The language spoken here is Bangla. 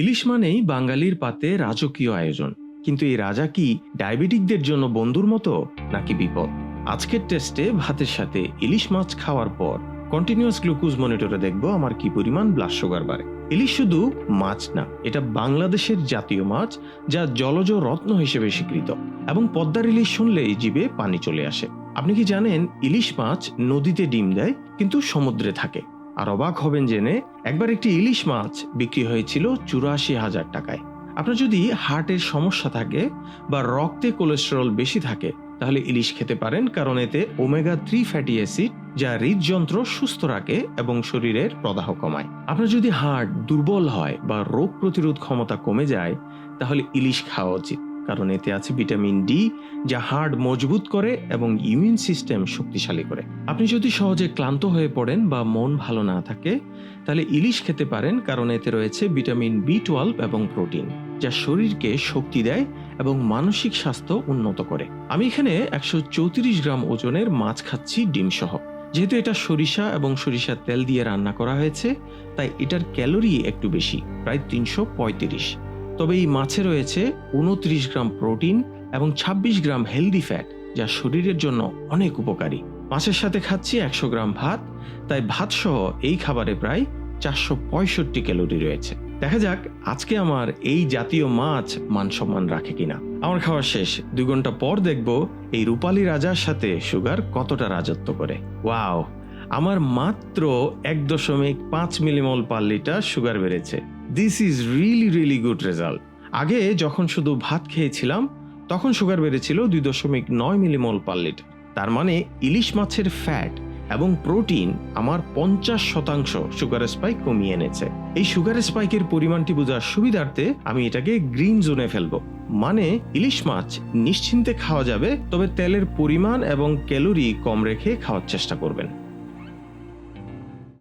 ইলিশ মানেই বাঙালির পাতে রাজকীয় আয়োজন। কিন্তু এই রাজা কি ডায়াবেটিকদের জন্য বন্ধুর মতো, নাকি বিপদ? আজকের টেস্টে ভাতের সাথে ইলিশ মাছ খাওয়ার পর কন্টিনিউয়াস গ্লুকোজ মনিটরে দেখব আমার কি পরিমাণ ব্লাড সুগার বাড়ে। ইলিশ শুধু মাছ না, এটা বাংলাদেশের জাতীয় মাছ যা জলজ রত্ন হিসেবে স্বীকৃত এবং পদ্মার ইলিশ শুনলেই জীবে পানি চলে আসে। আপনি কি জানেন, ইলিশ মাছ নদীতে ডিম দেয়, কিন্তু সমুদ্রে থাকে। আর অবাক হবেন জেনে একবার একটি ইলিশ মাছ বিক্রি হয়েছিল চুরাশি হাজার টাকায়। আপনার যদি হার্টের সমস্যা থাকে বা রক্তে কোলেস্টেরল বেশি থাকে, তাহলে ইলিশ খেতে পারেন কারণ এতে ওমেগা থ্রি ফ্যাটি অ্যাসিড যা হৃদযন্ত্র সুস্থ রাখে এবং শরীরের প্রদাহ কমায়। আপনার যদি হার্ট দুর্বল হয় বা রোগ প্রতিরোধ ক্ষমতা কমে যায়, তাহলে ইলিশ খাওয়া উচিত। কারণ এতে আছে ভিটামিন ডি, যা হার্ট মজবুত করে এবং ইমিউন সিস্টেম শক্তিশালী করে। আপনি যদি সহজে ক্লান্ত হয়ে পড়েন বা মন ভালো না থাকে, তাহলে ইলিশ খেতে পারেন কারণ এতে রয়েছে ভিটামিন বি টুয়েলভ এবং প্রোটিন, যা শরীরকে শক্তি দেয় এবং মানসিক স্বাস্থ্য উন্নত করে। আমি এখানে একশো চৌত্রিশ গ্রাম ওজনের মাছ খাচ্ছি ডিম সহ যেহেতু এটা সরিষা এবং সরিষার তেল দিয়ে রান্না করা হয়েছে, তাই এটার ক্যালোরি একটু বেশি, প্রায় তিনশো পঁয়ত্রিশ। তবে এই মাছে রয়েছে উনত্রিশ গ্রাম প্রোটিন এবং ২৬ গ্রাম হেলদি ফ্যাট, যা শরীরের জন্য অনেক উপকারী। মাছের সাথে খাচ্ছি একশো গ্রাম ভাত, তাই ভাত সহ এই খাবারে প্রায় চারশো পঁয়ষট্টি ক্যালোরি রয়েছে। দেখা যাক আজকে আমার এই জাতীয় মাছ মান সম্মান রাখে কিনা। আমার খাওয়া শেষ। দুই ঘণ্টা পর দেখব এই রূপালী রাজার সাথে সুগার কতটা রাজত্ব করে। ওয়াও! আমার মাত্র এক দশমিক পাঁচ মিলিমল পার লিটার সুগার বেড়েছে। This is really really good result আগে যখন শুধু ভাত খেয়েছিলাম, তখন সুগার বেড়েছিল দুই দশমিক নয় মিলিমল পার লিটার তার মানে ইলিশ মাছের ফ্যাট এবং প্রোটিন আমার পঞ্চাশ শতাংশ সুগার স্পাইক কমিয়ে এনেছে। এই সুগার স্পাইকের পরিমাণটি বোঝার সুবিধার্থে আমি এটাকে গ্রিন জোনে ফেলব। মানে ইলিশ মাছ নিশ্চিন্তে খাওয়া যাবে, তবে তেলের পরিমাণ এবং ক্যালোরি কম রেখে খাওয়ার চেষ্টা করবেন।